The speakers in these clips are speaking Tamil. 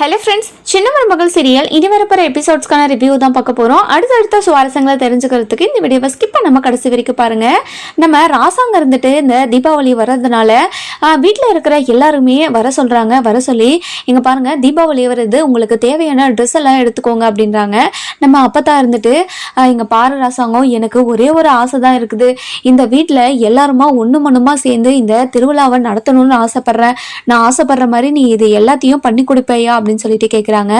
ஹலோ ஃப்ரெண்ட்ஸ் சின்ன மருமகள் சீரியல் இனி வரப்போகிற எபிசோட்ஸ்க்கான ரிவ்யூ தான் பார்க்க போகிறோம் அடுத்தடுத்த சுவாரஸ்யங்களை தெரிஞ்சுக்கிறதுக்கு இந்த வீடியோவை ஸ்கிப் பண்ணாமல் கடைசி வரைக்கும் பாருங்கள் நம்ம ராசாங்க இருந்துட்டு இந்த தீபாவளி வர்றதுனால வீட்டில் இருக்கிற எல்லாருமே வர சொல்கிறாங்க வர சொல்லி இங்கே பாருங்கள் தீபாவளி வருது உங்களுக்கு தேவையான ட்ரெஸ் எல்லாம் எடுத்துக்கோங்க அப்படின்றாங்க. நம்ம அப்பத்தா இருந்துட்டு இங்கே பாரு ராசாங்கம் எனக்கு ஒரே ஒரு ஆசை தான் இருக்குது. இந்த வீட்டில் எல்லாருமா ஒன்று மண்ணுமா சேர்ந்து இந்த திருவிழாவை நடத்தணும்னு ஆசைப்பட்றேன். நான் ஆசைப்படுற மாதிரி நீ இது எல்லாத்தையும் பண்ணி கொடுப்பையா அப்படின்னு சொல்லிட்டு கேட்குறாங்க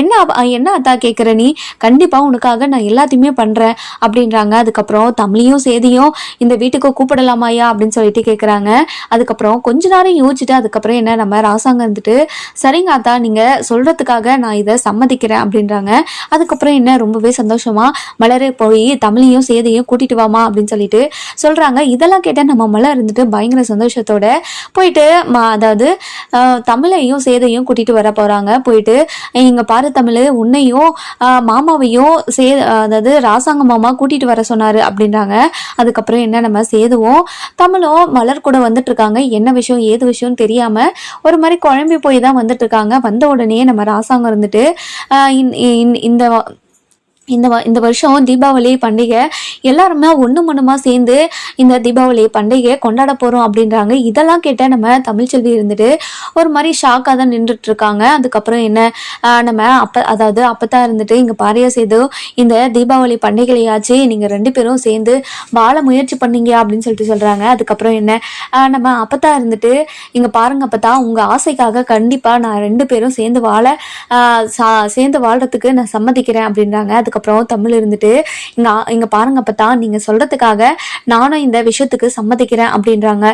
என்ன என்ன அத்தா கேட்குற நீ? கண்டிப்பாக உனக்காக நான் எல்லாத்தையுமே பண்ணுறேன் அப்படின்றாங்க. அதுக்கப்புறம் தமிழையும் சேதியும் இந்த வீட்டுக்கு கூப்பிடலாமாயா அப்படின்னு சொல்லிட்டு கேட்குறாங்க அதுக்கப்புறம் கொஞ்ச நேரம் யோசிச்சுட்டு அதுக்கப்புறம் என்ன நம்ம ராசாங்க இருந்துட்டு சரிங்க அத்தா நீங்கள் சொல்கிறதுக்காக நான் இதை சம்மதிக்கிறேன் அப்படின்றாங்க. அதுக்கப்புறம் என்ன ரொம்பவே சந்தோஷமா மலரே போய் தமிழையும் சேதையும் கூட்டிட்டு வாமா அப்படின்னு சொல்லிட்டு சொல்கிறாங்க இதெல்லாம் கேட்டால் நம்ம மலர் இருந்துட்டு பயங்கர சந்தோஷத்தோட போயிட்டு அதாவது தமிழையும் சேதையும் கூட்டிட்டு வர போகிறாங்க போறாங்க போயிட்டு இங்கே பாரு தமிழ் உன்னையும் மாமாவையும் சே அதாவது ராசாங்க மாமா கூட்டிட்டு வர சொன்னார் அப்படின்றாங்க. அதுக்கப்புறம் என்ன நம்ம சேதுவும் தமிழும் மலர் கூட வந்துட்டுருக்காங்க. என்ன விஷயம் ஏது விஷயம் தெரியாமல் ஒரு மாதிரி குழம்பி போய் தான் வந்துட்டுருக்காங்க. வந்த உடனே நம்ம ராசாங்கம் இருந்துட்டு இந்த- இந்த- இந்த வ- இந்த வருஷம் தீபாவளி பண்டிகை எல்லாருமே ஒன்று மொண்ணுமா சேர்ந்து இந்த தீபாவளி பண்டிகையை கொண்டாட போகிறோம் அப்படின்றாங்க. இதெல்லாம் கேட்ட நம்ம தமிழ்ச்செல்வி இருந்துட்டு ஒரு மாதிரி ஷாக்காக தான் நின்றுட்டு இருக்காங்க அதுக்கப்புறம் என்ன நம்ம அப்போ அதாவது அப்போ தான் இருந்துட்டு இங்கே பாரியா செய்து இந்த தீபாவளி பண்டிகையாச்சு நீங்கள் ரெண்டு பேரும் சேர்ந்து வாழ முயற்சி பண்ணீங்க அப்படின்னு சொல்லிட்டு சொல்கிறாங்க அதுக்கப்புறம் என்ன நம்ம அப்போ தான் இருந்துட்டு இங்கே பாருங்க அப்போ தான் உங்கள் ஆசைக்காக கண்டிப்பாக நான் ரெண்டு பேரும் சேர்ந்து வாழ சா- சேர்ந்து வாழ்கிறதுக்கு நான் சம்மதிக்கிறேன் அப்படின்றாங்க. அதுக்கப்புறம் தமிழ் இருந்துட்டு இங்க இங்க பாருங்க அப்பதான் நீங்க சொல்றதுக்காக நானும் இந்த விஷயத்துக்கு சம்மதிக்கிறேன் அப்படின்றாங்க.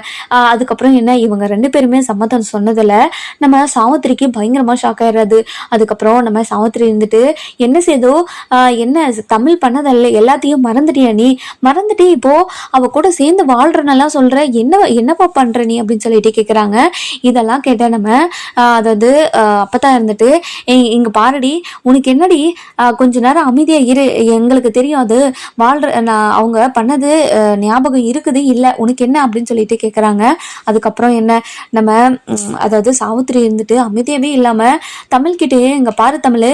அதுக்கப்புறம் என்ன இவங்க ரெண்டு பேருமே சம்மதம் சொன்னதுல நம்ம சாவித்திரிக்கு பயங்கரமா ஷாக் ஆயிடுறது. அதுக்கப்புறம் நம்ம சாவித்திரி இருந்துட்டு என்ன செய்தோ என்ன தமிழ் பண்ணதில்ல எல்லாத்தையும் மறந்துட்டியா நீ? மறந்துட்டு இப்போ அவ கூட சேர்ந்து வாழ்றனெல்லாம் சொல்ற என்ன என்னப்பா பண்ற நீ? அப்படின்னு சொல்லிட்டு கேட்குறாங்க இதெல்லாம் கேட்ட நம்ம அதாவது அப்பதான் இருந்துட்டு இங்க பாருடி உனக்கு என்னடி கொஞ்ச நேரம் அமைதியா இரு எங்களுக்கு தெரியும் அது வாழ்ற நான் அவங்க பண்ணது ஞாபகம் இருக்குது இல்லை உனக்கு என்ன அப்படின்னு சொல்லிட்டு கேட்குறாங்க அதுக்கப்புறம் என்ன நம்ம அதாவது சாவித்திரி இருந்துட்டு அமைதியாவே இல்லாம தமிழ்கிட்டயே இங்க பாரு தமிழ்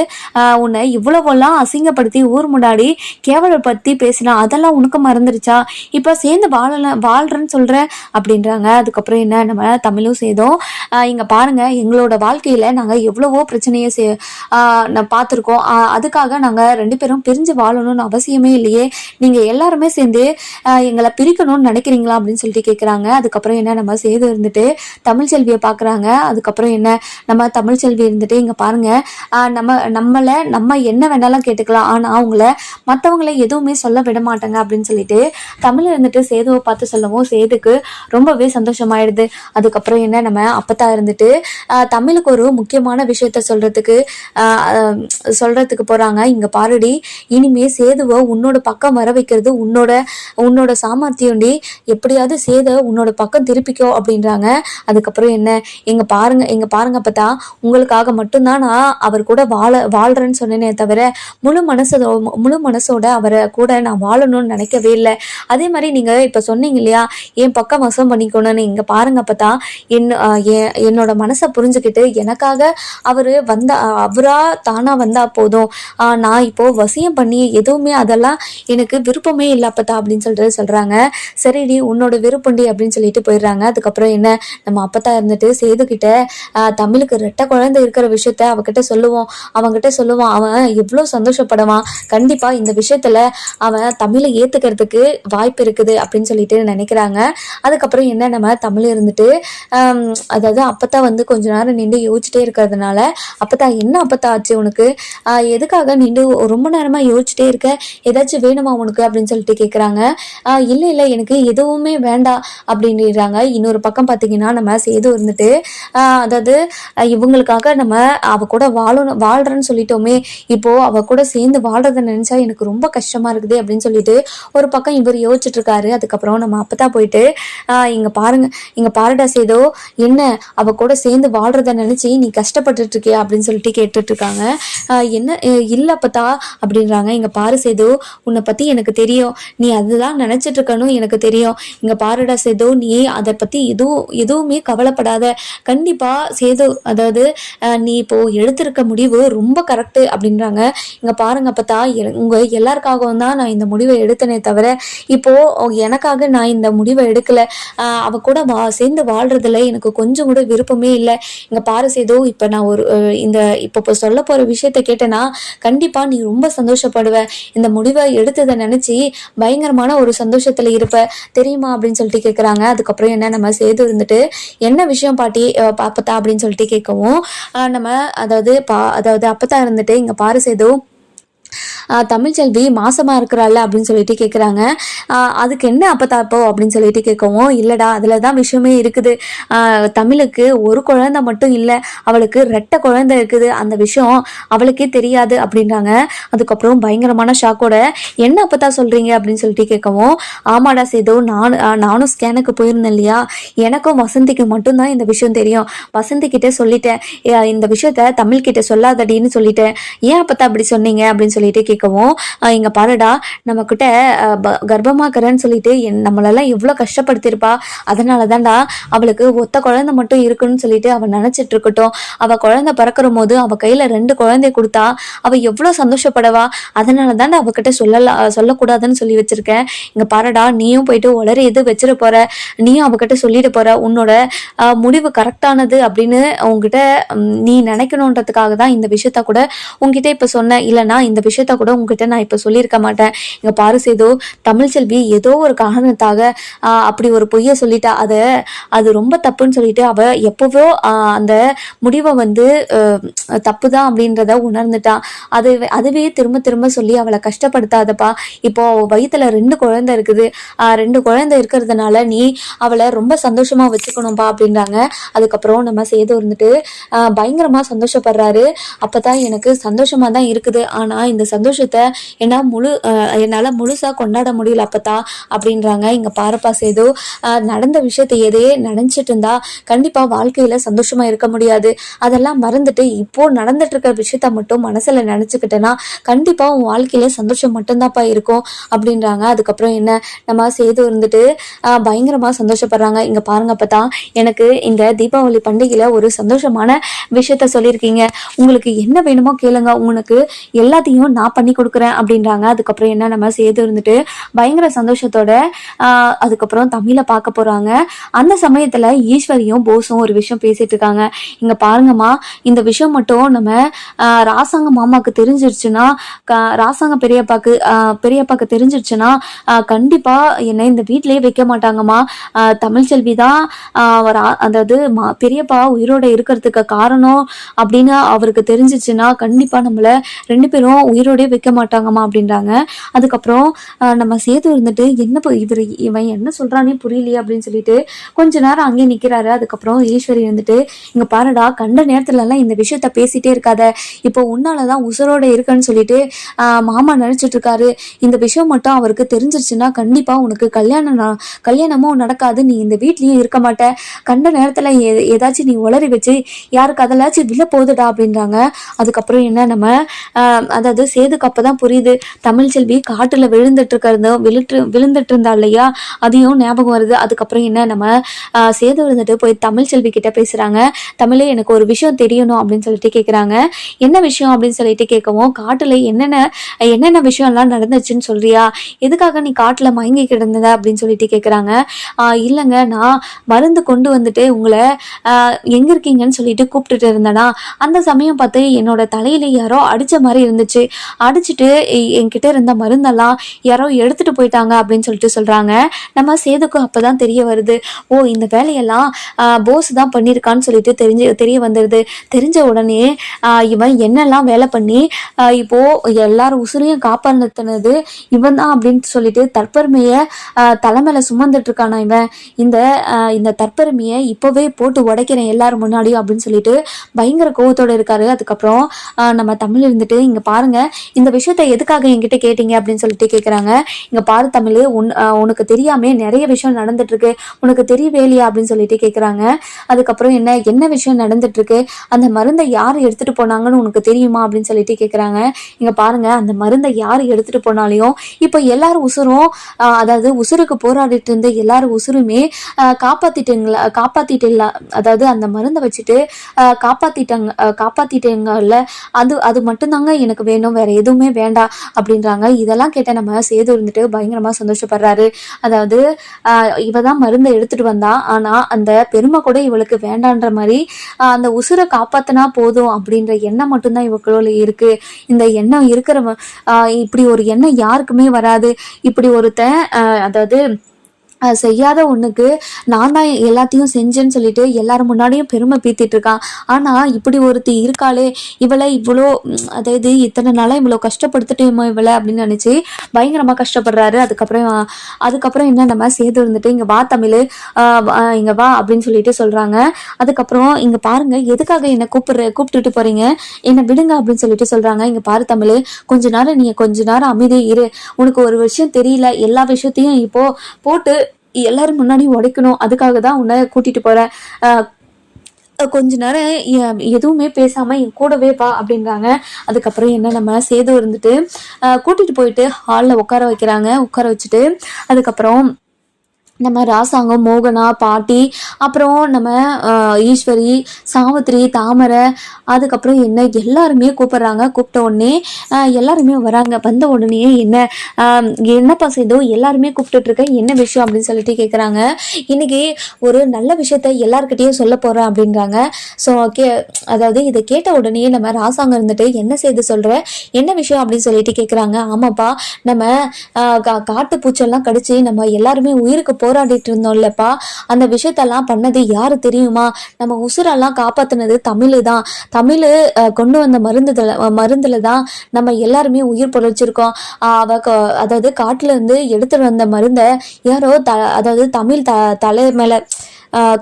உன்னை இவ்வளவெல்லாம் அசிங்கப்படுத்தி ஊர் முன்னாடி கேவலப்படுத்தி பேசினா அதெல்லாம் உனக்கு மறந்துருச்சா? இப்போ சேர்ந்து வாழல வாழ்றேன்னு சொல்ற அப்படின்றாங்க. அதுக்கப்புறம் என்ன நம்ம தமிழும் செய்தோம் இங்கே இங்க பாருங்க எங்களோட வாழ்க்கையில நாங்க எவ்வளவோ பிரச்சனையை சே நான் பார்த்துருக்கோம். அதுக்காக நாங்க ரெண்டு பேரும் பிரிஞ்சு வாழணும்னு அவசியமே இல்லையே. நீங்க எல்லாருமே சேர்ந்து எங்களை பிரிக்கணும்னு நினைக்கிறீங்களா அப்படின்னு சொல்லிட்டு கேட்குறாங்க அதுக்கப்புறம் என்ன நம்ம சேது இருந்துட்டு தமிழ் செல்வியை பார்க்குறாங்க அதுக்கப்புறம் என்ன நம்ம தமிழ் செல்வி இருந்துட்டு இங்கே பாருங்க நம்ம நம்மளை நம்ம என்ன வேணாலும் கேட்டுக்கலாம். ஆனால் அவங்கள மற்றவங்களை எதுவுமே சொல்ல விட மாட்டாங்க அப்படின்னு சொல்லிட்டு தமிழ் இருந்துட்டு சேதுவை பார்த்து சொல்லவும் சேதுக்கு ரொம்பவே சந்தோஷமாயிடுது. அதுக்கப்புறம் என்ன நம்ம அப்பத்தா இருந்துட்டு தமிழுக்கு ஒரு முக்கியமான விஷயத்த சொல்றதுக்கு சொல்கிறதுக்கு போகிறாங்க சொல்றதுக்கு போறாங்க. இங்க பாருடி இனிமே சேதுவை உன்னோட பக்கம் வர வைக்கிறது உன்னோட உன்னோட சாமர்த்தியம்டி. எப்படியாவது சேதை உன்னோட பக்கம் திருப்பிக்கோ அப்படின்றாங்க. அதுக்கப்புறம் என்ன? எங்க பாருங்க எங்க பாருங்க பார்த்தா உங்களுக்காக மட்டும்தான் நான் அவர் கூட வாழ வாழ்றேன்னு சொன்னேனே தவிர முழு மனசோட முழு மனசோட அவரை கூட நான் வாழணும்னு நினைக்கவே இல்லை. அதே மாதிரி நீங்க இப்ப சொன்னீங்க இல்லையா என் பக்கம் வசம் பண்ணிக்கணும்னு. இங்க பாருங்க பார்த்தா என் என்னோட மனசை புரிஞ்சுக்கிட்டு எனக்காக அவரு வந்தா அவரா தானா வந்தா போதும். ஆஹ் நான் இப்போ வசியம் பண்ணி எதுவுமே அதெல்லாம் எனக்கு விருப்பமே இல்லை அப்படின்னு சொல்லிட்டு சொல்றாங்க. சரிடி உன்னோட விருப்பண்டி அப்படின்னு சொல்லிட்டு போயிடுறாங்க. அதுக்கப்புறம் என்ன? நம்ம அப்பத்தா இருந்துட்டு சேதுக்கிட்ட தமிழுக்கு ரெட்ட குழந்தை இருக்கிற விஷயத்த அவகிட்ட சொல்லுவோம். அவன்கிட்ட சொல்லுவான். அவன் எவ்வளோ சந்தோஷப்படுவான். கண்டிப்பா இந்த விஷயத்துல அவன் தமிழை ஏத்துக்கிறதுக்கு வாய்ப்பு இருக்குது அப்படின்னு சொல்லிட்டு நினைக்கிறாங்க. அதுக்கப்புறம் என்ன? நம்ம தமிழ் இருந்துட்டு அதாவது அப்பத்தா வந்து கொஞ்ச நேரம் நின்று யோசிச்சுட்டே இருக்கிறதுனால அப்பத்தா என்ன அப்பத்தா ஆச்சு உனக்கு? எதுக்காக நின்று ரொம்ப நேரமா யோசிச்சுட்டே இருக்க ஏதாச்சும் வேணுமா உனக்கு அப்படின்னு சொல்லிட்டு கேட்குறாங்க இல்லை இல்லை எனக்கு எதுவுமே வேண்டாம் அப்படின்றாங்க இன்னொரு பக்கம் பார்த்தீங்கன்னா நம்ம சேது இருந்துட்டு ஆஹ் அதாவது இவங்களுக்காக நம்ம அவ கூட வாழணும் வாழ்றேன்னு சொல்லிட்டோமே. இப்போ அவ கூட சேர்ந்து வாழ்றத நினைச்சா எனக்கு ரொம்ப கஷ்டமா இருக்குது அப்படின்னு சொல்லிட்டு ஒரு பக்கம் இவர் யோசிச்சுட்டு இருக்காரு அதுக்கப்புறம் நம்ம அப்பதான் போயிட்டு இங்க பாருங்க இங்க பாருடா சேதோ என்ன அவ கூட சேர்ந்து வாழ்றத நினைச்சு நீ கஷ்டப்பட்டுட்டு இருக்கியா அப்படின்னு சொல்லிட்டு கேட்டுட்டு இருக்காங்க ஆஹ் என்ன இல்லை இல்ல அப்பத்தா அப்படின்றாங்க. இங்கே பாரு சேது உன்னை பற்றி எனக்கு தெரியும். நீ அதுதான் நினச்சிட்டு இருக்கணும் எனக்கு தெரியும். இங்கே பாருடா சேது நீ அதை பற்றி எதுவும் எதுவுமே கவலைப்படாத. கண்டிப்பாக சேது அதாவது நீ இப்போ எடுத்திருக்க முடிவு ரொம்ப கரெக்டு அப்படின்றாங்க. இங்கே பாருங்க பார்த்தா உங்கள் எல்லாருக்காகவும் தான் நான் இந்த முடிவை எடுத்தனே தவிர இப்போது எனக்காக நான் இந்த முடிவை எடுக்கலை. அவ கூட வா சேர்ந்து வாழ்றதுல எனக்கு கொஞ்சம் கூட விருப்பமே இல்லை. இங்கே பாரு சேது இப்போ நான் ஒரு இந்த இப்போ சொல்ல போகிற விஷயத்த கேட்டேன்னா கண்டிப்பாக நீ ரொம்ப சந்தோஷப்படுவ இந்த முடிவை எடுத்ததை நினைச்சு பயங்கரமான ஒரு சந்தோஷத்துல இருப்ப. தெரியுமா? அப்படின்னு சொல்லிட்டு கேக்குறாங்க. அதுக்கப்புறம் என்ன? நம்ம சேது இருந்துட்டு என்ன விஷயம் பாட்டி பாப்பத்தா? அப்படின்னு சொல்லிட்டு கேட்கவும் ஆஹ் நம்ம அதாவது பா அதாவது அப்பத்தா இருந்துட்டு இங்க பாரு சேது தமிழ்ச்செல்வி மாசமா இருக்கிறாள் அப்படின்னு சொல்லிட்டு கேட்குறாங்க அதுக்கு என்ன அப்பத்தாப்போ அப்படின்னு சொல்லிட்டு கேட்கவும் இல்லடா அதில் தான் விஷயமே இருக்குது. தமிழுக்கு ஒரு குழந்தை மட்டும் இல்லை அவளுக்கு ரெட்டை குழந்தை இருக்குது. அந்த விஷயம் அவளுக்கே தெரியாது அப்படின்றாங்க. அதுக்கப்புறம் பயங்கரமான ஷாக்கோட என்ன அப்பத்தா சொல்றீங்க? அப்படின்னு சொல்லிட்டு கேட்கவும் ஆமாடா சேதோ நான் நானும் ஸ்கேனுக்கு போயிருந்தேன் இல்லையா? எனக்கும் வசந்திக்கு மட்டும்தான் இந்த விஷயம் தெரியும். வசந்தி கிட்ட சொல்லிட்டேன் இந்த விஷயத்த தமிழ் கிட்ட சொல்லாதடின்னு சொல்லிட்டேன். ஏன் அப்பத்தா அப்படி சொன்னீங்க? அப்படின்னு சொல்லிட்டு கேட்கவும் இங்க பாருடா நம்ம கிட்ட கர்ப்பமாக்குறேன்னு சொல்லிட்டு என் நம்மளெல்லாம் எவ்வளோ கஷ்டப்படுத்தியிருப்பா அதனால தான்டா அவளுக்கு ஒத்த குழந்தை மட்டும் இருக்குன்னு சொல்லிட்டு அவள் நினைச்சிட்டு இருக்கட்டும் அவ குழந்தை பிறக்கிற போது அவ கையில ரெண்டு குழந்தை கொடுத்தா அவ எவ்வளோ சந்தோஷப்படவா? அதனால தான்டா அவகிட்ட சொல்லலாம் சொல்லக்கூடாதுன்னு சொல்லி வச்சிருக்கேன். இங்க பாருடா நீயும் போயிட்டு உளறி எது வச்சிட போற? நீயும் அவகிட்ட சொல்லிட்டு போற. உன்னோட முடிவு கரெக்டானது அப்படின்னு உங்ககிட்ட நீ நினைக்கணுன்றதுக்காக தான் இந்த விஷயத்த கூட உங்ககிட்ட இப்ப சொன்னேன். இல்லைன்னா இந்த விஷயத்த கூட உங்ககிட்ட நான் இப்போ சொல்லியிருக்க மாட்டேன். இங்கே பாரு சேது தமிழ்ச்செல்வி ஏதோ ஒரு காரணத்தாக அப்படி ஒரு பொய்யை சொல்லிட்டா அதை அது ரொம்ப தப்புன்னு சொல்லிட்டு அவ எப்போவோ அந்த முடிவை வந்து தப்பு தான் அப்படின்றத உணர்ந்துட்டா. அது அதுவே திரும்ப திரும்ப சொல்லி அவளை கஷ்டப்படுத்தாதப்பா. இப்போ அவள் வயிற்றுல ரெண்டு குழந்தை இருக்குது. ரெண்டு குழந்தை இருக்கிறதுனால நீ அவளை ரொம்ப சந்தோஷமாக வச்சுக்கணும்ப்பா அப்படின்றாங்க. அதுக்கப்புறம் நம்ம சேது இருந்துட்டு பயங்கரமாக சந்தோஷப்படுறாரு. அப்போ தான் எனக்கு சந்தோஷமாக தான் இருக்குது. ஆனால் இந்த சந்தோஷம் சந்தோஷத்தை என்னால் முழு என்னால் முழுசாக முழுசா கொண்டாட முடியல அப்பத்தா அப்படின்றாங்க. இங்கே பாரப்பா சேது நடந்த விஷயத்தை எதையே நினச்சிட்டு இருந்தா கண்டிப்பாக வாழ்க்கையில் சந்தோஷமா இருக்க முடியாது. அதெல்லாம் மறந்துட்டு இப்போ நடந்துட்டு இருக்கிற விஷயத்த மட்டும் மனசுல நினச்சிக்கிட்டேன்னா கண்டிப்பாக உன் வாழ்க்கையில சந்தோஷம் மட்டும்தான்ப்பா இருக்கும் அப்படின்றாங்க. அதுக்கப்புறம் என்ன? நம்ம சேது இருந்துட்டு பயங்கரமாக சந்தோஷப்படுறாங்க. இங்கே பாருங்க அப்பதான் எனக்கு இந்த தீபாவளி பண்டிகையில் ஒரு சந்தோஷமான விஷயத்த சொல்லியிருக்கீங்க. உங்களுக்கு என்ன வேணுமோ கேளுங்க. உனக்கு எல்லாத்தையும் நான் பண்ணி கொடுக்குறேன் அப்படின்றாங்க. அதுக்கப்புறம் என்ன நம்ம சேது இருந்துட்டு பயங்கர சந்தோஷத்தோட அதுக்கப்புறம் தமிழை பார்க்க போறாங்க. அந்த சமயத்துல ஈஸ்வரியும் போஸும் ஒரு விஷயம் பேசிட்டு இருக்காங்க. இங்க பாருங்கம்மா இந்த விஷயம் மட்டும் நம்ம ராசாங்க மாமாக்கு தெரிஞ்சிருச்சுன்னா க- ராசாங்க பெரியப்பாக்கு பெரியப்பாக்கு தெரிஞ்சிருச்சுன்னா கண்டிப்பா என்னை இந்த வீட்டிலேயே வைக்க மாட்டாங்கம்மா. தமிழ்ச்செல்வி தான் அதாவது மா- பெரியப்பா உயிரோட இருக்கிறதுக்கு காரணம் அப்படின்னு அவருக்கு தெரிஞ்சிச்சுன்னா கண்டிப்பா நம்மள ரெண்டு பேரும் உயிரோடய வைக்க மாட்டாங்கம்மா அப்படின்றாங்க. அதுக்கப்புறம் நம்ம சேது இருந்துட்டு என்ன இவர் இவன் என்ன சொல்றானே புரியலையே அப்படின்னு சொல்லிட்டு கொஞ்ச நேரம் அங்கேயே நிக்கிறாரு. அதுக்கப்புறம் ஈஸ்வரி வந்துட்டு இங்க பாருடா கண்ட நேரத்துல எல்லாம் இந்த விஷயத்த பேசிட்டே இருக்காத. இப்போ உன்னாலதான் உசுரோட இருக்கன்னு சொல்லிட்டு மாமா நினைச்சிட்டு இருக்காரு இந்த விஷயம் மட்டும் அவருக்கு தெரிஞ்சிருச்சுன்னா கண்டிப்பா உனக்கு கல்யாணம் ந- கல்யாணமும் நடக்காது. நீ இந்த வீட்லயும் இருக்க மாட்ட. கண்ட நேரத்துல எ- ஏதாச்சும் நீ உளறி வச்சு யாருக்கு அதெல்லாச்சும் விழ போகுதுடா அப்படின்றாங்க. அதுக்கப்புறம் என்ன நம்ம அதாவது சேதுக்கு அப்பதான் புரியுது. தமிழ்ச்செல்வி காட்டுல விழுந்துட்டு இருக்கிறதும் விழுட்டு விழுந்துட்டு இருந்தா இல்லையா? அதையும் ஞாபகம் வருது. அதுக்கப்புறம் என்ன? நம்ம சேது விழுந்துட்டு போய் தமிழ்ச்செல்வி கிட்ட பேசுறாங்க. தமிழே எனக்கு ஒரு விஷயம் தெரியணும் அப்படின்னு சொல்லிட்டு கேக்குறாங்க. என்ன விஷயம் அப்படின்னு சொல்லிட்டு கேட்கவும் காட்டுல என்னென்ன என்னென்ன விஷயம்லாம் நடந்துச்சுன்னு சொல்றியா? எதுக்காக நீ காட்டுல மயங்கி கிடந்தத அப்படின்னு சொல்லிட்டு கேக்குறாங்க. இல்லைங்க நான் மருந்து கொண்டு வந்துட்டு உங்களை எங்க இருக்கீங்கன்னு சொல்லிட்டு கூப்பிட்டுட்டு இருந்தேனா அந்த சமயம் பார்த்து என்னோட தலையில யாரோ அடிச்ச மாதிரி இருந்துச்சு. அடிச்சுட்டு என்கிட்ட இருந்த மருந்தெல்லாம் யாரோ எடுத்துட்டு போயிட்டாங்க அப்படின்னு சொல்லிட்டு சொல்றாங்க. நம்ம சேதுக்கு அப்பதான் தெரிய வருது. ஓ இந்த வேலையெல்லாம் போஸ் தான் பண்ணியிருக்கான்னு சொல்லிட்டு தெரிஞ்சு தெரிய வந்துடுது தெரிஞ்ச உடனே இவன் என்னெல்லாம் வேலை பண்ணி இப்போ எல்லாரும் உசுரையும் காப்பாற்றினது இவன் தான் அப்படின்னு சொல்லிட்டு தற்பெருமையை தலைமையில சுமந்துட்டு இருக்கானா இவன். இந்த இந்த தற்பெருமையை இப்போவே போட்டு உடைக்கிறேன் எல்லாரும் முன்னாடியும் அப்படின்னு சொல்லிட்டு பயங்கர கோவத்தோட இருக்காரு. அதுக்கப்புறம் நம்ம தமிழ் இருந்துட்டு இங்க பாருங்க இந்த விஷயத்த எதுக்காக என்கிட்ட கேட்டீங்க அப்படின்னு சொல்லிட்டு கேட்குறாங்க இங்கே பாரு தமிழ் உன் உனக்கு தெரியாமே நிறைய விஷயம் நடந்துட்டுருக்கு. உனக்கு தெரியவே இல்லையா அப்படின்னு சொல்லிட்டு கேட்குறாங்க அதுக்கப்புறம் என்ன என்ன விஷயம் நடந்துட்டுருக்கு? அந்த மருந்தை யார் எடுத்துகிட்டு போனாங்கன்னு உனக்கு தெரியுமா அப்படின்னு சொல்லிட்டு கேட்குறாங்க இங்கே பாருங்கள் அந்த மருந்தை யார் எடுத்துகிட்டு போனாலையும் இப்போ எல்லாரும் உசுரும் அதாவது உசுருக்கு போராடிட்டு இருந்த எல்லாரும் உசுருமே காப்பாற்றிட்டுங்களா காப்பாற்றிட்டு அதாவது அந்த மருந்தை வச்சுட்டு ஆஹ் காப்பாத்திட்டாங்க அது அது மட்டும்தாங்க எனக்கு வேணும் வேற எதுவும் வேண்டாம் அப்படின்றாங்க. இதெல்லாம் கேட்ட நம்ம சேது இருந்துட்டு பயங்கரமா சந்தோஷப்படுறாரு. அதாவது இவ தான் மருந்தை எடுத்துட்டு வந்தா ஆனா அந்த பெருமை கூட இவளுக்கு வேண்டான்ற மாதிரி அந்த உசுரை காப்பாத்தினா போதும் அப்படின்ற எண்ணம் மட்டும்தான் இவக்குள்ள இருக்கு. இந்த எண்ணம் இருக்கிறவ இப்படி ஒரு எண்ணம் யாருக்குமே வராது. இப்படி ஒருத்தன் அதாவது செய்யாத ஒண்ணுக்கு நான் தான் எல்லாத்தையும் செஞ்சேன்னு சொல்லிட்டு எல்லாரும் முன்னாடியும் பெருமை பீத்திட்டு இருக்கான். ஆனா இப்படி ஒருத்தி இருக்காளே இவளை இவ்வளோ அதாவது இத்தனை நாளா இவ்வளோ கஷ்டப்படுத்திட்டேமோ இவளை அப்படின்னு நினைச்சு பயங்கரமா கஷ்டப்படுறாரு. அதுக்கப்புறம் அதுக்கப்புறம் என்ன நம்ம சேது இருந்துட்டு இங்க வா தமிழ் ஆஹ் வா, இங்க வா அப்படின்னு சொல்லிட்டு சொல்றாங்க. அதுக்கப்புறம் இங்க பாருங்க எதுக்காக என்ன கூப்பிடுற கூப்பிட்டுட்டு போறீங்க? என்ன விடுங்க அப்படின்னு சொல்லிட்டு சொல்றாங்க. இங்க பாரு தமிழ் கொஞ்ச நேரம் நீ கொஞ்ச நேரம் அமைதியே இரு. உனக்கு ஒரு விஷயம் தெரியல எல்லா விஷயத்தையும் இப்போ போட்டு எல்லாரும் முன்னாடி உடைக்கணும். அதுக்காக தான் உன்னை கூட்டிகிட்டு போகிறேன் கொஞ்ச நேரம் எதுவுமே பேசாம என் கூடவே வா அப்படின்றாங்க. அதுக்கப்புறம் என்ன நம்ம சேது இருந்துட்டு கூட்டிகிட்டு கூட்டிட்டு போயிட்டு ஹாலில் உட்கார வைக்கிறாங்க. உட்கார வச்சுட்டு அதுக்கப்புறம் நம்ம ராசாங்கம் மோகனா பாட்டி அப்புறம் நம்ம ஈஸ்வரி சாவித்திரி தாமரை அதுக்கப்புறம் என்ன எல்லாருமே கூப்பிட்றாங்க. கூப்பிட்ட உடனே எல்லாருமே வராங்க. வந்த உடனே என்ன என்னப்பா செய்தோ எல்லாருமே கூப்பிட்டுட்ருக்க என்ன விஷயம் அப்படின்னு சொல்லிட்டு கேட்குறாங்க இன்றைக்கி ஒரு நல்ல விஷயத்த எல்லாருக்கிட்டேயும் சொல்ல போகிறேன் அப்படின்றாங்க. ஸோ கே அதாவது இதை கேட்ட உடனே நம்ம ராசாங்கம் இருந்துட்டு என்ன செய்து சொல்கிற என்ன விஷயம்? அப்படின்னு சொல்லிட்டு கேட்குறாங்க ஆமாப்பா நம்ம கா காட்டு பூச்செல்லாம் கடிச்சு நம்ம எல்லாருமே உயிருக்கு போராடிட்டு இருந்தோம்லப்பா. அந்த விஷயத்தெல்லாம் பண்ணது யாரு தெரியுமா? நம்ம உசுரெல்லாம் காப்பாத்துனது தமிழ் தான். தமிழ் கொண்டு வந்த மருந்துல மருந்துல தான் நம்ம எல்லாருமே உயிர் பொழைச்சிருக்கோம். அவ அதாவது காட்டுல இருந்து எடுத்துட்டு வந்த மருந்தை யாரோ த அதாவது தமிழ் த தலை மேல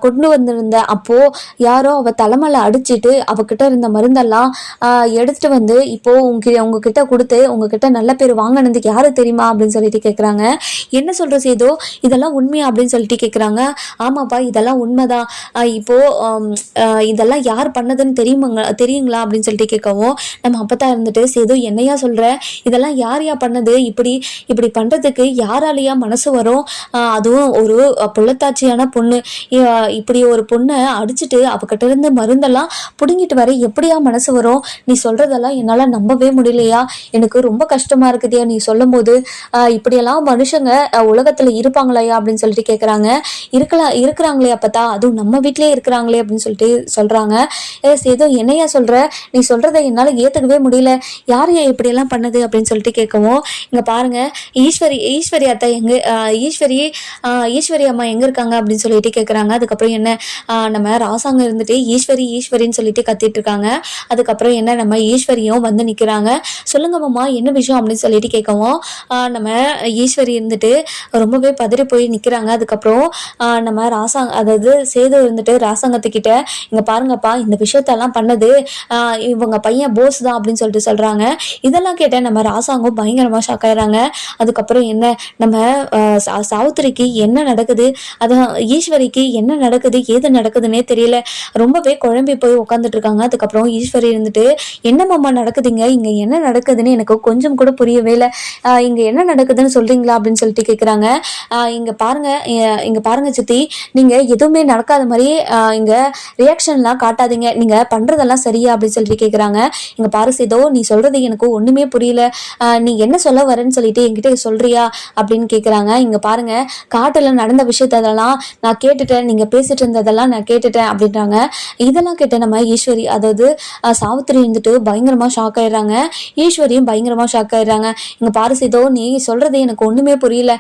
கொண்டு வந்திருந்த. அப்போ யாரோ அவள் தலைமையில அடிச்சிட்டு அவகிட்ட இருந்த மருந்தெல்லாம் எடுத்துகிட்டு எடுத்துட்டு வந்து இப்போது உங்க உங்ககிட்ட கொடுத்து உங்ககிட்ட நல்ல பேர் வாங்கினதுக்கு யார் தெரியுமா அப்படின்னு சொல்லிட்டு கேட்குறாங்க என்ன சொல்கிற சேதோ இதெல்லாம் உண்மையா அப்படின்னு சொல்லிட்டு கேட்குறாங்க ஆமாப்பா இதெல்லாம் உண்மைதான். இப்போது இதெல்லாம் யார் பண்ணதுன்னு தெரியுமாங்க தெரியுங்களா அப்படின்னு சொல்லிட்டு கேட்கவும் நம்ம அப்பதான் இருந்துட்டு சேது என்னையா சொல்கிற இதெல்லாம் யார் யா பண்ணது? இப்படி இப்படி பண்ணுறதுக்கு யாராலையா மனசு வரும்? அதுவும் ஒரு புள்ளத்தாட்சியான பொண்ணு. இப்படி ஒரு பொண்ணை அடிச்சிட்டு அவகிட்ட இருந்து மருந்தெல்லாம் பிடுங்கிட்டு வர எப்படியா மனசு வரும்? நீ சொல்றதெல்லாம் என்னால நம்பவே முடியலையா? எனக்கு ரொம்ப கஷ்டமா இருக்குதியா நீ சொல்லும் போது இப்படியெல்லாம் மனுஷங்க உலகத்தில் உலகத்துல இருப்பாங்களையா? அப்படின்னு சொல்லிட்டு கேட்குறாங்க இருக்கலாம் இருக்கிறாங்களே அப்பத்தா. அதுவும் நம்ம வீட்லயே இருக்கிறாங்களே அப்படின்னு சொல்லிட்டு சொல்றாங்க. ஏ சேது என்னையா சொல்ற? நீ சொல்கிறத என்னால ஏத்துக்கவே முடியல. யாரையா இப்படியெல்லாம் பண்ணது? அப்படின்னு சொல்லிட்டு கேட்கவும் இங்க பாருங்க. ஈஸ்வரி ஈஸ்வரி அத்தா எங்க ஈஸ்வரி ஈஸ்வரி அம்மா எங்க இருக்காங்க? அப்படின்னு சொல்லிட்டு இருக்காங்க. அதுக்கப்புறம் என்ன நம்ம ராசாங்க இருந்துட்டு ஈஸ்வரி ஈஸ்வரின்னு சொல்லிட்டு கத்திட்டு இருக்காங்க. அதுக்கப்புறம் என்ன நம்ம ஈஸ்வரியும் வந்து நிற்கிறாங்க சொல்லுங்க மாமா என்ன விஷயம் அப்படின்னு சொல்லிட்டு கேட்கவும் நம்ம ஈஸ்வரி இருந்துட்டு ரொம்பவே பதறி போய் நிற்கிறாங்க அதுக்கப்புறம் நம்ம ராசாங்க அதாவது சேது இருந்துட்டு ராசாங்கத்துக்கிட்ட இங்கே பாருங்கப்பா இந்த விஷயத்தெல்லாம் பண்ணது இவங்க பையன் போஸ் தான் அப்படின்னு சொல்லிட்டு சொல்கிறாங்க இதெல்லாம் கேட்ட நம்ம ராசாங்கம் பயங்கரமாக ஷாக் ஆயிடுறாங்க. அதுக்கப்புறம் என்ன நம்ம சாவித்திரிக்கு என்ன நடக்குது? அதான் ஈஸ்வரிக்கு என்ன நடக்குது ஏது நடக்குதுன்னே தெரியல. ரொம்பவே குழம்பி போய் உட்காந்துட்டு இருக்காங்க. அதுக்கப்புறம் ஈஸ்வரி இருந்துட்டு என்ன மாமா நடக்குதுங்க? இங்க என்ன நடக்குதுன்னு எனக்கு கொஞ்சம் கூட புரியவே இல்லை. இங்கே இங்க என்ன நடக்குதுன்னு சொல்றீங்களா? அப்படின்னு சொல்லிட்டு கேட்குறாங்க இங்கே இங்க பாருங்க இங்க பாருங்க சித்தி. நீங்க எதுவுமே நடக்காத மாதிரி இங்கே இங்க ரியாக்ஷன்லாம் காட்டாதீங்க. நீங்க பண்றதெல்லாம் சரியா அப்படின்னு சொல்லிட்டு கேட்குறாங்க இங்க பாரு சேதோ நீ சொல்றது எனக்கு ஒண்ணுமே புரியல. நீ என்ன சொல்ல வரேன்னு சொல்லிட்டு என்கிட்ட சொல்றியா? அப்படின்னு கேட்குறாங்க இங்க பாருங்க காட்டுல நடந்த விஷயத்தெல்லாம் நான் கேட்டுட்டேன். நீங்க பேசிட்டு இருந்ததெல்லாம் நான் கேட்டுட்டேன் அப்படின்றாங்க. இதெல்லாம் கேட்ட நம்ம ஈஸ்வரி அதாவது சாவித்திரி இருந்துட்டு பயங்கரமா ஷாக் ஆயிடுறாங்க. ஈஸ்வரியும் பயங்கரமா ஷாக் ஆயிடுறாங்க. இங்க பாரு சிதோ நீ சொல்றது எனக்கு ஒண்ணுமே புரியல.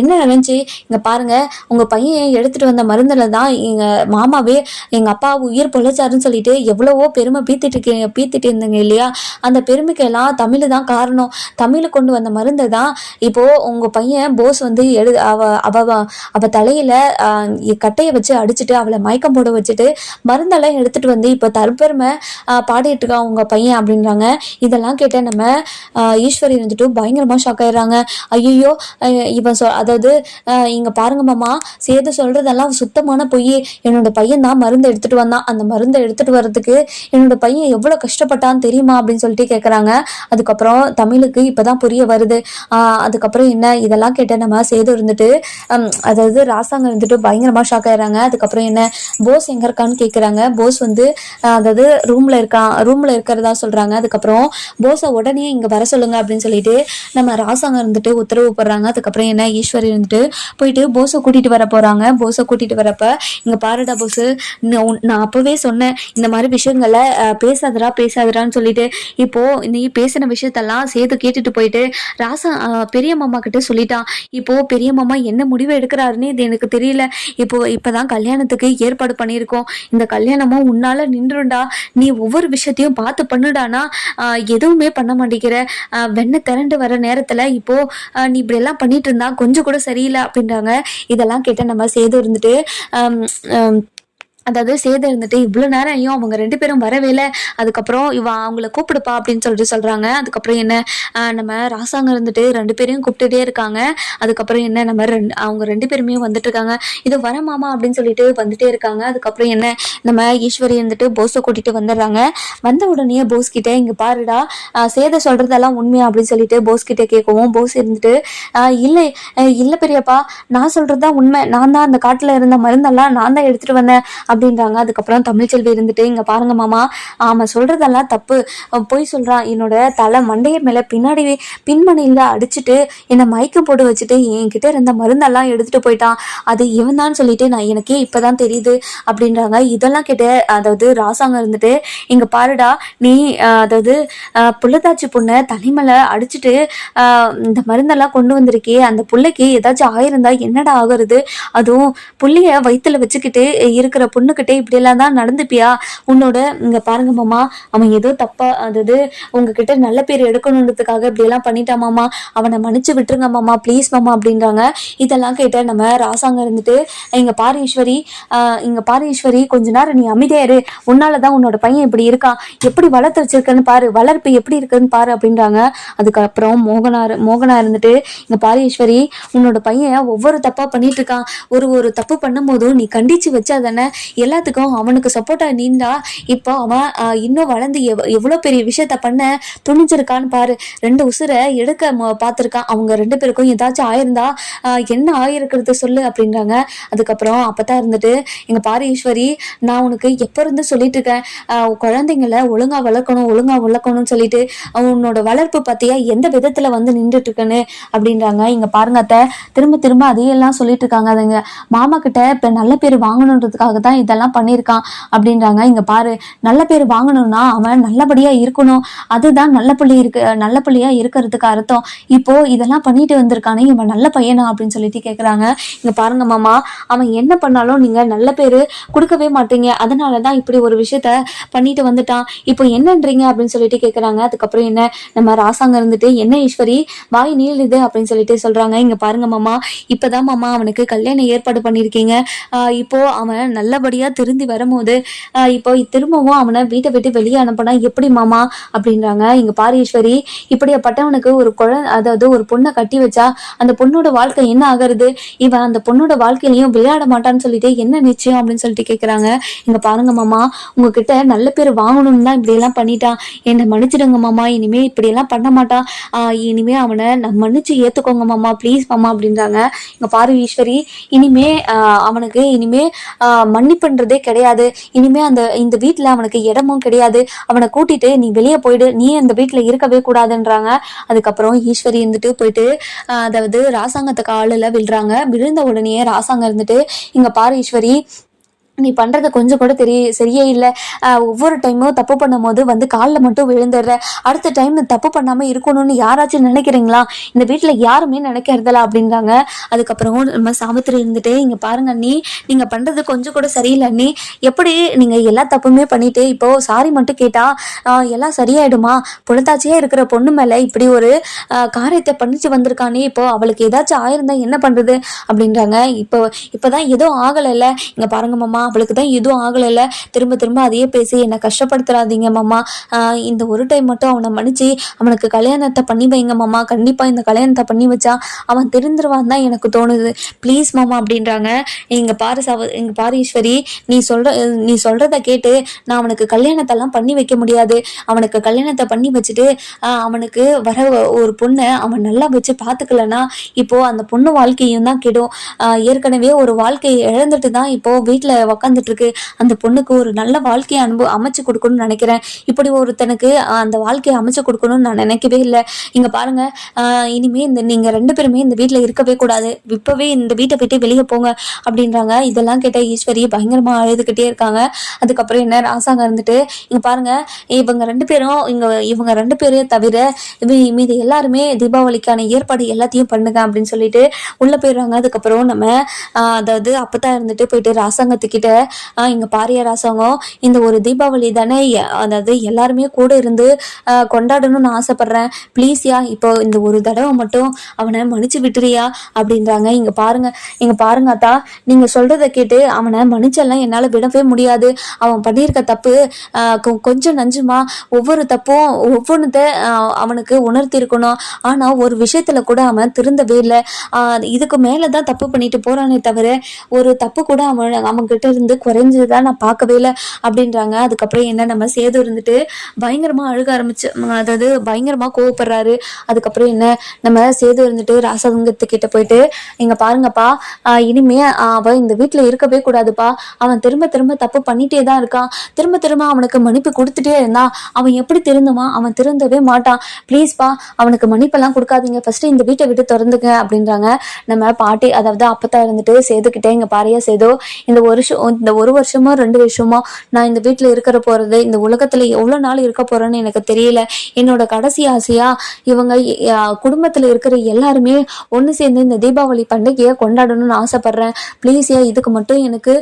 என்ன நினைச்சு? இங்க பாருங்க உங்க பையன் எடுத்துட்டு வந்த மருந்துல தான் எங்க மாமாவே எங்க அப்பா உயிர் பொழைச்சாருன்னு சொல்லிட்டு எவ்வளவோ பெருமை பீத்திட்டு இருக்கீங்க பீத்திட்டு இருந்தீங்க இல்லையா? அந்த பெருமைக்கெல்லாம் தமிழ் தான் காரணம். தமிழ் கொண்டு வந்த மருந்தை தான் இப்போ உங்க பையன் போஸ் வந்து எடு அவ அவ அவ தலையில கட்டையை வச்சு அடிச்சுட்டு அவளை மயக்கம் போட வச்சுட்டு மருந்தெல்லாம் எடுத்துட்டு வந்து இப்போ தற்பெருமை ஆஹ் பாடிட்டு இருக்கான் அவங்க பையன் அப்படின்றாங்க. இதெல்லாம் கேட்ட நம்ம ஈஸ்வரி வந்துட்டு பயங்கரமா ஷாக் ஆயிடுறாங்க. ஐயோ இவன் சொல் அதாவது இங்க பாருங்க மாமா சேது சொல்றதெல்லாம் சுத்தமான பொய். என்னோட பையன் தான் மருந்து எடுத்துட்டு வந்தான். அந்த மருந்தை எடுத்துட்டு வர்றதுக்கு என்னோட பையன் எவ்வளவு கஷ்டப்பட்டான்னு தெரியுமா அப்படின்னு சொல்லிட்டு கேட்குறாங்க அதுக்கப்புறம் தமிழுக்கு இப்பதான் புரிய வருது. ஆஹ் அதுக்கப்புறம் என்ன? இதெல்லாம் கேட்ட நம்ம சேது இருந்துட்டு அதாவது ராசாங்க இருந்துட்டு பயங்கரமா ஷாக் ஆயிடுறாங்க அதுக்கப்புறம் என்ன போஸ் எங்க இருக்கான்னு கேட்குறாங்க போஸ் வந்து அதாவது ரூம்ல இருக்கான் ரூம்ல இருக்கிறதா சொல்றாங்க. அதுக்கப்புறம் போஸை உடனே இங்க வர சொல்லுங்க அப்படின்னு சொல்லிட்டு நம்ம ராசாங்க இருந்துட்டு உத்தரவு போடுறாங்க. அதுக்கப்புறம் என்ன ஈஸ்வரி இருந்துட்டு போயிட்டு போஸை கூட்டிட்டு வர போறாங்க. போஸை கூட்டிட்டு வரப்ப இங்க பாருடா போஸ் நான் அப்பவே சொன்னேன் இந்த மாதிரி விஷயங்களை பேசாதரா பேசாதரான்னு சொல்லிட்டு இப்போ நீ பேசின விஷயத்தெல்லாம் சேர்த்து கேட்டுட்டு போயிட்டு ராசா பெரிய மாமா கிட்ட சொல்லிட்டான் இப்போ பெரிய மாமா என்ன முடிவு எடுக்கிறாருன்னு இது எனக்கு தெரியல. இப்போ இப்பதான் கல்யாணத்துக்கு ஏற்பாடு பண்ணியிருக்கோம். இந்த கல்யாணமும் உன்னால நின்றுண்டா. நீ ஒவ்வொரு விஷயத்தையும் பார்த்து பண்ணுடானா? எதுவுமே பண்ண மாட்டேங்கிற. வெண்ணை திரண்டு வர நேரத்துல இப்போ நீ இப்படி எல்லாம் பண்ணிட்டு இருந்தா கொஞ்சம் கூட சரியில்லை அப்படின்றாங்க. இதெல்லாம் கேட்ட நம்ம சேது இருந்துட்டு அதாவது சேதம் இருந்துட்டு இவ்வளோ நேரம் ஐயோ அவங்க ரெண்டு பேரும் வரவே இல்லை. அதுக்கப்புறம் இவ அவங்கள கூப்பிடுப்பா அப்படின்னு சொல்லிட்டு சொல்றாங்க. அதுக்கப்புறம் என்ன? நம்ம ராசாங்க இருந்துட்டு ரெண்டு பேரையும் கூப்பிட்டுட்டே இருக்காங்க. அதுக்கப்புறம் என்ன? நம்ம ரெண்டு அவங்க ரெண்டு பேருமே வந்துட்டு இருக்காங்க. இது வர மாமா அப்படின்னு சொல்லிட்டு வந்துட்டே இருக்காங்க. அதுக்கப்புறம் என்ன? நம்ம ஈஸ்வரி இருந்துட்டு போஸை கூட்டிட்டு வந்துடுறாங்க. வந்த உடனே போஸ் கிட்ட இங்க பாருடா சேத சொல்றதெல்லாம் உண்மையா? அப்படின்னு சொல்லிட்டு போஸ் கிட்ட கேட்கவும் போஸ் இருந்துட்டு இல்லை இல்லை பெரியப்பா நான் சொல்றதுதான் உண்மை. நான் தான் அந்த காட்டுல இருந்த மருந்தெல்லாம் நான் தான் எடுத்துட்டு வந்தேன். அப்படின்றாங்க. அதுக்கப்புறம் தமிழ்ச்செல்வி இருந்துட்டு இங்க பாருங்க மாமா அவன் சொல்றதெல்லாம் தப்பு. பொய் சொல்றான் என்னோட தலை மண்டைய மேல பின்னாடி பின்மணியில அடிச்சுட்டு என்னை மயக்கம் போட்டு வச்சுட்டு என்கிட்ட இருந்த மருந்தெல்லாம் எடுத்துட்டு போயிட்டான். அது இவன் தான் சொல்லிட்டு நான் எனக்கே இப்பதான் தெரியுது அப்படின்றாங்க. இதெல்லாம் கேட்டு அதாவது ராசாங்க இருந்துட்டு இங்க பாருடா நீ அதாவது புள்ளதாச்சி பொண்ணை தனிமலை அடிச்சுட்டு இந்த மருந்தெல்லாம் கொண்டு வந்திருக்கே அந்த புள்ளைக்கு ஏதாச்சும் ஆயிருந்தா என்னடா ஆகுறது? அதுவும் புள்ளைய வயிற்றுல வச்சுக்கிட்டு இருக்கிற புண்ணு இப்படி எல்லாம் தான் நடந்துப்பியா? உன்னோட இங்க பாருங்க மாமா அவன் ஏதோ தப்பா அதாவது உங்ககிட்ட நல்ல பேர் எடுக்கணுன்றதுக்காக இப்படி எல்லாம் பண்ணிட்டான் மாமா. அவனை மன்னிச்சு விட்டுருங்க மாமா ப்ளீஸ் மாமா அப்படின்றாங்க. இதெல்லாம் கேட்ட நம்ம ராசாங்க இருந்துட்டு இங்க பாரு ஈஸ்வரி ஆஹ் இங்க பாரு ஈஸ்வரி கொஞ்ச நேரம் நீ அமைதியா இரு. உன்னாலதான் உன்னோட பையன் இப்படி இருக்கான். எப்படி வளர்த்து வச்சிருக்கன்னு பாரு வளர்ப்பு எப்படி இருக்குன்னு பாரு அப்படின்றாங்க. அதுக்கப்புறம் மோகனார் மோகனா இருந்துட்டு இங்க பாரு ஈஸ்வரி உன்னோட பையன் ஒவ்வொரு தப்பா பண்ணிட்டு இருக்கான். ஒரு ஒரு தப்பு பண்ணும்போதும் நீ கண்டிச்சு வச்சா தானே எல்லாத்துக்கும் அவனுக்கு சப்போர்ட்டா நீந்தா இப்போ அவன் இன்னும் வளர்ந்து எவ் எவ்வளோ பெரிய விஷயத்த பண்ண துணிஞ்சிருக்கான்னு பாரு. ரெண்டு உசுரை எடுக்க பார்த்துருக்கான். அவங்க ரெண்டு பேருக்கும் ஏதாச்சும் ஆயிருந்தா என்ன ஆயிருக்கிறது சொல்லு அப்படின்றாங்க. அதுக்கப்புறம் அப்பதான் இருந்துட்டு எங்க பாரு ஈஸ்வரி நான் உனக்கு எப்ப இருந்து சொல்லிட்டு இருக்கேன்? குழந்தைங்கள ஒழுங்கா வளர்க்கணும் ஒழுங்கா வளர்க்கணும்னு சொல்லிட்டு உன்னோட வளர்ப்பு பார்த்தியா எந்த விதத்துல வந்து நின்றுட்டு இருக்கேன்னு? அப்படின்றாங்க. இங்க பாருங்க அத்தை திரும்ப திரும்ப அதையெல்லாம் சொல்லிட்டு இருக்காங்க அதுங்க. மாமா கிட்ட இப்ப நல்ல பேர் வாங்கணுன்றதுக்காக தான் இதெல்லாம் பண்ணியிருக்கான் அப்படின்றாங்க. இங்க பாரு நல்ல பேர் வாங்கணும்னா அவன் நல்லபடியா இருக்கணும். அதுதான் நல்ல பிள்ளை இருக்கு நல்ல பிள்ளையா இருக்கிறதுக்கு அர்த்தம். இப்போ இதெல்லாம் பண்ணிட்டு வந்திருக்கானே இவன் நல்ல பையனா அப்படின்னு சொல்லிட்டு கேக்குறாங்க. இங்க பாருங்க மாமா அவன் என்ன பண்ணாலும் நீங்க நல்ல பேரு கொடுக்கவே மாட்டீங்க. அதனாலதான் இப்படி ஒரு விஷயத்த பண்ணிட்டு வந்துட்டான். இப்போ என்னன்றீங்க அப்படின்னு சொல்லிட்டு கேக்குறாங்க. அதுக்கப்புறம் என்ன நம்ம ராசாங்க இருந்துட்டு என்ன ஈஸ்வரி வாய் நீளுது அப்படின்னு சொல்லிட்டு சொல்றாங்க. இங்க பாருங்க மாமா இப்பதான் மாமா அவனுக்கு கல்யாணம் ஏற்பாடு பண்ணிருக்கீங்க. இப்போ அவன் நல்லபடியா திருந்தி வரும்போது இப்போ திரும்பவும் அவனை வீட்டை விட்டு வெளியே அனுப்பினா எப்படி மாமா? அப்படின்றாங்க. இங்க பாரு ஈஸ்வரி இப்படியாப்பட்டவனுக்கு ஒரு குழந்தை அதாவது ஒரு பொண்ணை கட்டி வச்சா அந்த பொண்ணோட வாழ்க்கை என்ன ஆகுறது? இவன் அந்த பொண்ணோட வாழ்க்கையிலையும் விளையாட மாட்டான்னு சொல்லிட்டு என்ன நிச்சயம் அப்படின்னு சொல்லிட்டு கேக்குறாங்க. இங்க பாருங்க மாமா உங்ககிட்ட நல்ல பேர் வாங்கணும்னு தான் இப்படி எல்லாம் பண்ணிட்டான். என்னை மன்னிச்சிடுங்க மாமா இனிமே இப்படி எல்லாம் பண்ண மாட்டான். இனிமே அவனை நான் மன்னிச்சு ஏத்துக்கோங்க மாமா ப்ளீஸ் மாமா அப்படின்றாங்க. இங்க பாரு ஈஸ்வரி இனிமே ஆஹ் அவனுக்கு இனிமே பண்றதே கிடையாது. இனிமே அந்த இந்த வீட்டுல அவனுக்கு இடமும் கிடையாது. அவனை கூட்டிட்டு நீ வெளியே போயிடு. நீ அந்த வீட்டுல இருக்கவே கூடாதுன்றாங்க. அதுக்கப்புறம் ஈஸ்வரி இருந்துட்டு போயிட்டு அதாவது ராசாங்கத்துக்கு ஆளுல விழுறாங்க. விழுந்த உடனே ராசாங்கம் இருந்துட்டு இங்க பாரு ஈஸ்வரி நீ பண்ணுறது கொஞ்சம் கூட தெரிய சரியே இல்லை. ஒவ்வொரு டைமும் தப்பு பண்ணும்போது வந்து காலில் மட்டும் விழுந்துடுற. அடுத்த டைம் தப்பு பண்ணாமல் இருக்கணும்னு யாராச்சும் நினைக்கிறீங்களா? இந்த வீட்டில் யாருமே நினைக்கிறதில்ல அப்படின்றாங்க. அதுக்கப்புறம் நம்ம சாவித்திரி இருந்துட்டு இங்கே பாருங்க அண்ணி நீங்கள் பண்ணுறது கொஞ்சம் கூட சரியில்லை அண்ணி. எப்படி நீங்கள் எல்லா தப்புமே பண்ணிட்டு இப்போ சாரி மட்டும் கேட்டால் எல்லாம் சரியாயிடுமா? புலத்தாச்சியாக இருக்கிற பொண்ணு மேலே இப்படி ஒரு காரியத்தை பண்ணிச்சு வந்திருக்கானே இப்போ அவளுக்கு ஏதாச்சும் ஆயிருந்தா என்ன பண்ணுறது அப்படின்றாங்க. இப்போ இப்போ தான் எதுவும் ஆகலைல்ல. இங்கே பாருங்க மாமா அவளுக்கு தான் எதுவும் ஆகலைல்ல திரும்ப திரும்ப அதையே பேசி என்னை கஷ்டப்படுத்துறாதீங்க மாமா. இந்த ஒரு டைம் மட்டும் அவனை மன்னிச்சு அவனுக்கு கல்யாணத்தை பண்ணி வைங்க மாமா. கண்டிப்பாக இந்த கல்யாணத்தை பண்ணி வச்சா அவன் தெரிந்துருவான் தான் எனக்கு தோணுது. ப்ளீஸ் மாமா அப்படின்றாங்க. எங்கள் பாரு சவ இங்கே பாரு ஈஸ்வரி நீ சொல்கிற நீ சொல்கிறத கேட்டு நான் அவனுக்கு கல்யாணத்தெல்லாம் பண்ணி வைக்க முடியாது. அவனுக்கு கல்யாணத்தை பண்ணி வச்சுட்டு அவனுக்கு வர ஒரு பொண்ணை அவன் நல்லா வச்சு பார்த்துக்கலனா இப்போது அந்த பொண்ணு வாழ்க்கையும் தான் கெடும். ஏற்கனவே ஒரு வாழ்க்கையை இழந்துட்டு தான் இப்போது வீட்டில் உட்காந்துட்டு இருக்கு அந்த பொண்ணுக்கு ஒரு நல்ல வாழ்க்கையை அனுபவம் அமைச்சு கொடுக்கணும்னு நினைக்கிறேன். இப்படி ஒருத்தனுக்கு அந்த வாழ்க்கையை அமைச்சு கொடுக்கணும்னு நான் நினைக்கவே இல்லை. இங்க பாருங்க இனிமே இந்த நீங்க ரெண்டு பேருமே இந்த வீட்டில் இருக்கவே கூடாது. இப்பவே இந்த வீட்டை விட்டு வெளியே போங்க அப்படின்றாங்க. இதெல்லாம் கேட்ட ஈஸ்வரி பயங்கரமா அழுதுகிட்டே இருக்காங்க. அதுக்கப்புறம் என்ன ராசாங்க இருந்துட்டு இங்க பாருங்க இவங்க ரெண்டு பேரும் இங்க இவங்க ரெண்டு பேரும் தவிர மீது மீதி எல்லாருமே தீபாவளிக்கான ஏற்பாடு எல்லாத்தையும் பண்ணுங்க அப்படின்னு சொல்லிட்டு உள்ள போயிடுறாங்க. அதுக்கப்புறம் நம்ம அதாவது அப்பதான் இருந்துட்டு போயிட்டு ராசாங்கத்துக்கிட்ட சொல்லிட்டு இங்க பாரியா ராசாங்கம் இந்த ஒரு தீபாவளி தானே அதாவது எல்லாருமே கூட இருந்து கொண்டாடணும்னு ஆசைப்படுறேன். ப்ளீஸ்யா இப்போ இந்த ஒரு தடவை மட்டும் அவனை மன்னிச்சு விட்டுறியா அப்படின்றாங்க. இங்க பாருங்க இங்க பாருங்க அத்தா நீங்க சொல்றத கேட்டு அவனை மன்னிச்செல்லாம் என்னால விடவே முடியாது. அவன் பண்ணியிருக்க தப்பு கொஞ்சம் நஞ்சுமா ஒவ்வொரு தப்பும் ஒவ்வொன்றத அவனுக்கு உணர்த்தி இருக்கணும் ஆனா ஒரு விஷயத்துல கூட அவன் திருந்தவே இல்லை. இதுக்கு மேலதான் தப்பு பண்ணிட்டு போறானே தவிர ஒரு தப்பு கூட அவன் அவன் கிட்ட இருந்து குறைஞ்சதா நான் பார்க்கவே இல்லை அப்படின்றாங்க. அதுக்கப்புறம் என்ன நம்ம சேது இருந்துட்டு பயங்கரமா அழுக ஆரம்பிச்சு அதாவது பயங்கரமா கோவப்படுறாரு. அதுக்கப்புறம் என்ன நம்ம சேது இருந்துட்டு ராசகங்கத்துக்கிட்ட போயிட்டு இங்க பாருங்கப்பா இனிமே அவன் இந்த வீட்டுல இருக்கவே கூடாதுப்பா. அவன் திரும்ப திரும்ப தப்பு பண்ணிட்டே தான் இருக்கான். திரும்ப திரும்ப அவனுக்கு மன்னிப்பு கொடுத்துட்டே இருந்தான் அவன் எப்படி திருந்துமா? அவன் திருந்தவே மாட்டான். ப்ளீஸ்ப்பா அவனுக்கு மன்னிப்பெல்லாம் கொடுக்காதீங்க. ஃபர்ஸ்ட் இந்த வீட்டை விட்டு திறந்துங்க அப்படின்றாங்க. நம்ம பாட்டி அதாவது அப்பத்தா இருந்துட்டு சேதுக்கிட்டே இங்க பாரியா சேதோ இந்த ஒரு இந்த ஒரு வருஷமோ ரெண்டு வருஷமோ நான் இந்த வீட்டில் இருக்கிற போறது இந்த உலகத்துல எவ்வளோ நாள் இருக்க போறேன்னு எனக்கு தெரியல. என்னோட கடைசி ஆசையா இவங்க குடும்பத்தில் இருக்கிற எல்லாருமே ஒன்று சேர்ந்து இந்த தீபாவளி பண்டிகையை கொண்டாடணும்னு ஆசைப்படுறேன். ப்ளீஸ் ஏன் இதுக்கு மட்டும் எனக்கு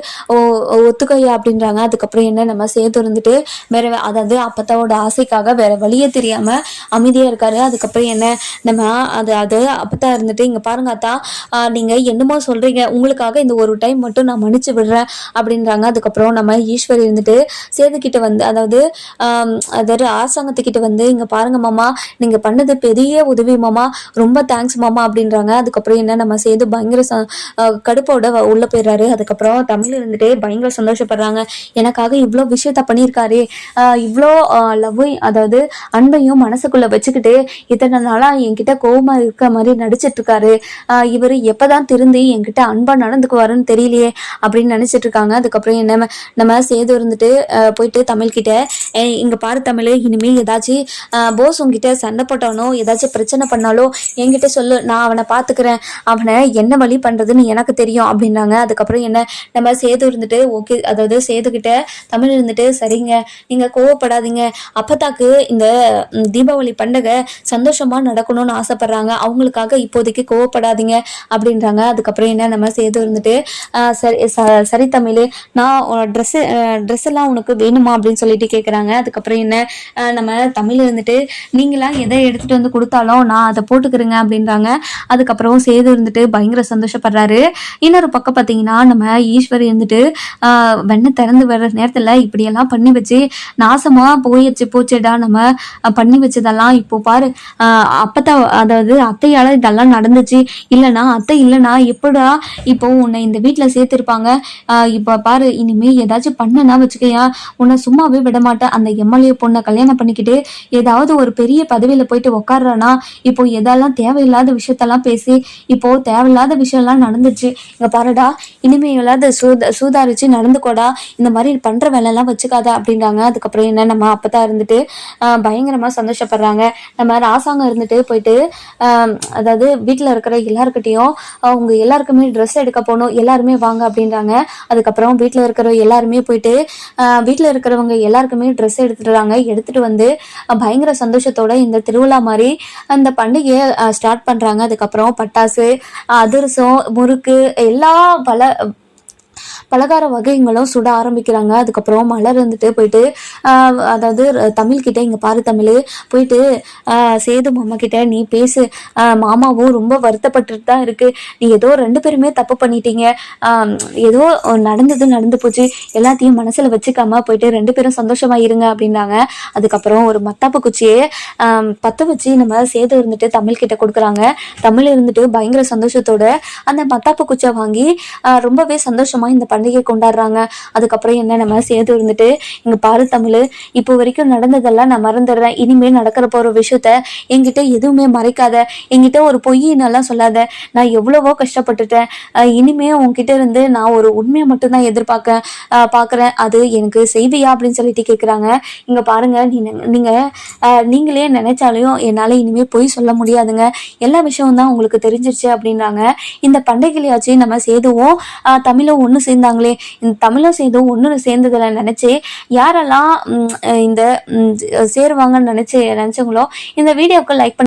ஒத்துக்கையா அப்படின்றாங்க. அதுக்கப்புறம் என்ன நம்ம சேர்த்து இருந்துட்டு வேற அதாவது அப்பத்தாவோட ஆசைக்காக வேற வழியே தெரியாம அமைதியா இருக்காரு. அதுக்கப்புறம் என்ன நம்ம அது அது அப்பத்தா இருந்துட்டு இங்க பாருங்க அத்தா நீங்க என்னமோ சொல்றீங்க. உங்களுக்காக இந்த ஒரு டைம் மட்டும் நான் மன்னிச்சு விடுறேன். அப்படின்றாங்க. அதுக்கப்புறம் நம்ம ஈஸ்வரி இருந்துட்டு சேதுக்கிட்ட வந்து அதாவது அதாவது அரசாங்கத்துக்கிட்ட வந்து இங்கே பாருங்க மாமா நீங்கள் பண்ணது பெரிய உதவி மாமா ரொம்ப தேங்க்ஸ் மாமா அப்படின்றாங்க. அதுக்கப்புறம் என்ன நம்ம சேது பயங்கர ச- கடுப்போட உள்ள போயிடுறாரு. அதுக்கப்புறம் தமிழ் இருந்துட்டு பயங்கர சந்தோஷப்படுறாங்க. எனக்காக இவ்வளோ விஷயத்த பண்ணியிருக்காரு இவ்வளோ லவ்வும் அதாவது அன்பையும் மனசுக்குள்ளே வச்சுக்கிட்டு இத்தனை நாளாக என்கிட்ட கோபமாக இருக்க மாதிரி நடிச்சிட்டு இருக்காரு எப்போ தான் திருந்து திருந்தி என்கிட்ட அன்பாக நடந்துக்குவாருன்னு தெரியலையே அப்படின்னு நினச்சிட்டு இருக்காங்க. அதுக்கப்புறம் என்ன நம்ம- சேது இருந்துட்டு போயிட்டு தமிழ் கிட்ட இங்க பாரு தமிழ் இனிமேல் ஏதாச்சும் போஸ் உங்ககிட்ட சண்டை போட்டானோ ஏதாச்சும் பிரச்சனை பண்ணாலோ என்கிட்ட சொல்லு நான் அவனை பாத்துக்கிறேன். அவனை என்ன வழி பண்றதுன்னு எனக்கு தெரியும் அப்படின்னாங்க. அதுக்கப்புறம் என்ன நம்ம சேது இருந்துட்டு ஓகே அதாவது சேது கிட்ட தமிழ் இருந்துட்டு சரிங்க நீங்க கோவப்படாதீங்க. அப்பத்தாக்கு இந்த தீபாவளி பண்டிகை சந்தோஷமா நடக்கணும்னு ஆசைப்படுறாங்க. அவங்களுக்காக இப்போதைக்கு கோவப்படாதீங்க அப்படின்றாங்க. அதுக்கப்புறம் என்ன நம்ம சேது இருந்துட்டு சரி சரி தமிழ் தமிழ் நான் ட்ரெஸ்ஸு ட்ரெஸ் எல்லாம் உனக்கு வேணுமா? அப்படின்னு சொல்லிட்டு கேட்குறாங்க அதுக்கப்புறம் என்ன நம்ம தமிழ் இருந்துட்டு நீங்களாம் எதை எடுத்துட்டு வந்து கொடுத்தாலும் நான் அதை போட்டுக்கிறேங்க அப்படின்றாங்க. அதுக்கப்புறம் சேது இருந்துட்டு பயங்கர சந்தோஷப்படுறாரு. இன்னொரு பக்கம் பார்த்தீங்கன்னா நம்ம ஈஸ்வரி இருந்துட்டு வெண்ண திறந்து வர்ற நேரத்தில் இப்படியெல்லாம் பண்ணி வச்சு நாசமா போயிடுச்சு போச்சுடா நம்ம பண்ணி வச்சதெல்லாம். இப்போ பாரு ஆஹ், அப்பத்தா அதாவது அத்தையால இதெல்லாம் நடந்துச்சு. இல்லைனா அத்தை இல்லைனா எப்படா இப்போ உன்னை இந்த வீட்டில் சேர்த்திருப்பாங்க? இப்போ பாரு இனிமே ஏதாச்சும் பண்ணனா வச்சுக்கையா உன்னை சும்மாவே விட மாட்டேன் அந்த எம்எல்ஏ பொண்ணை கல்யாணம் பண்ணிக்கிட்டு ஏதாவது ஒரு பெரிய பதவியில போயிட்டு உக்காடுறானா இப்போ எதெல்லாம் தேவையில்லாத விஷயத்தெல்லாம் பேசி இப்போ தேவையில்லாத விஷயம்லாம் நடந்துச்சு இங்க பாருடா இனிமே இல்லாத சூத சூதாரிச்சு நடந்துக்கோடா இந்த மாதிரி பண்ற வேலையெல்லாம் வச்சுக்காத அப்படின்றாங்க. அதுக்கப்புறம் என்ன நம்ம அப்பதான் இருந்துட்டு பயங்கரமாக பயங்கரமா சந்தோஷப்படுறாங்க. நம்ம ராசாங்கம் இருந்துட்டு போயிட்டு அதாவது வீட்டில் இருக்கிற எல்லாருக்கிட்டையும் அவங்க எல்லாருக்குமே ட்ரெஸ் எடுக்க போகணும் எல்லாருமே வாங்க அப்படின்றாங்க. அதுக்கு அதுக்கப்புறம் வீட்டில் இருக்கிற எல்லாருமே போயிட்டு வீட்டில் இருக்கிறவங்க எல்லாருக்குமே ட்ரெஸ் எடுத்துடுறாங்க எடுத்துட்டு வந்து பயங்கர சந்தோஷத்தோட இந்த திருவிழா மாதிரி அந்த பண்டிகையை ஸ்டார்ட் பண்ணுறாங்க அதுக்கப்புறம் பட்டாசு அதிரசம் முறுக்கு எல்லா பல பலகார வகைகளும் சுட ஆரம்பிக்கிறாங்க. அதுக்கப்புறம் மலர் வந்துட்டு போயிட்டு அதாவது தமிழ் கிட்ட இங்கே பாரு தமிழ் போயிட்டு சேது மாமா கிட்ட நீ பேசு. மாமாவும் ரொம்ப வருத்தப்பட்டுட்டு தான் இருக்கு. நீ ஏதோ ரெண்டு பேருமே தப்பு பண்ணிட்டீங்க. ஏதோ நடந்தது நடந்து போச்சு. எல்லாத்தையும் மனசுல வச்சுக்காம போயிட்டு ரெண்டு பேரும் சந்தோஷமா இருங்க அப்படின்னாங்க. அதுக்கப்புறம் ஒரு மத்தாப்பு குச்சியை ஆஹ், பத்த வச்சு நம்ம சேது இருந்துட்டு தமிழ் கிட்ட கொடுக்குறாங்க. தமிழ் இருந்துட்டு பயங்கர சந்தோஷத்தோட அந்த மத்தாப்பு குச்சியை வாங்கி ரொம்பவே சந்தோஷமா இந்த பண்டிகை கொண்டாடுறாங்க. அதுக்கப்புறம் என்ன நம்ம சேது இருந்துட்டு இங்கே பாரு தமிழ் இப்போ வரைக்கும் நடந்ததெல்லாம் நான் மறந்துடுறேன். இனிமேல் நடக்கிற போற விஷயத்த என்கிட்ட எதுவுமே மறைக்காத என்கிட்ட ஒரு பொய்யினெல்லாம் சொல்லாத. நான் எவ்வளவோ கஷ்டப்பட்டுட்டேன். இனிமே உன்கிட்ட இருந்து நான் ஒரு உண்மையை மட்டும்தான் எதிர்பார்க்க ஆஹ் அது எனக்கு செய்வியா அப்படின்னு சொல்லிட்டு கேட்குறாங்க இங்க பாருங்க நீங்க நீங்களே நினைச்சாலையும் என்னால இனிமே பொய் சொல்ல முடியாதுங்க. எல்லா விஷயமும் தான் உங்களுக்கு தெரிஞ்சிருச்சு அப்படின்றாங்க. இந்த பண்டிகையாச்சு நம்ம சேதுவோம். ஆஹ் தமிழும் ஒன்று சேர்ந்தாங்களே. இந்த தமிழும் சேர்ந்தும் ஒன்று சேர்ந்ததில் நினச்சி யாரெல்லாம் இந்த சேருவாங்கன்னு நினச்சி நினைச்சவங்களோ இந்த வீடியோவுக்கு லைக் பண்ணி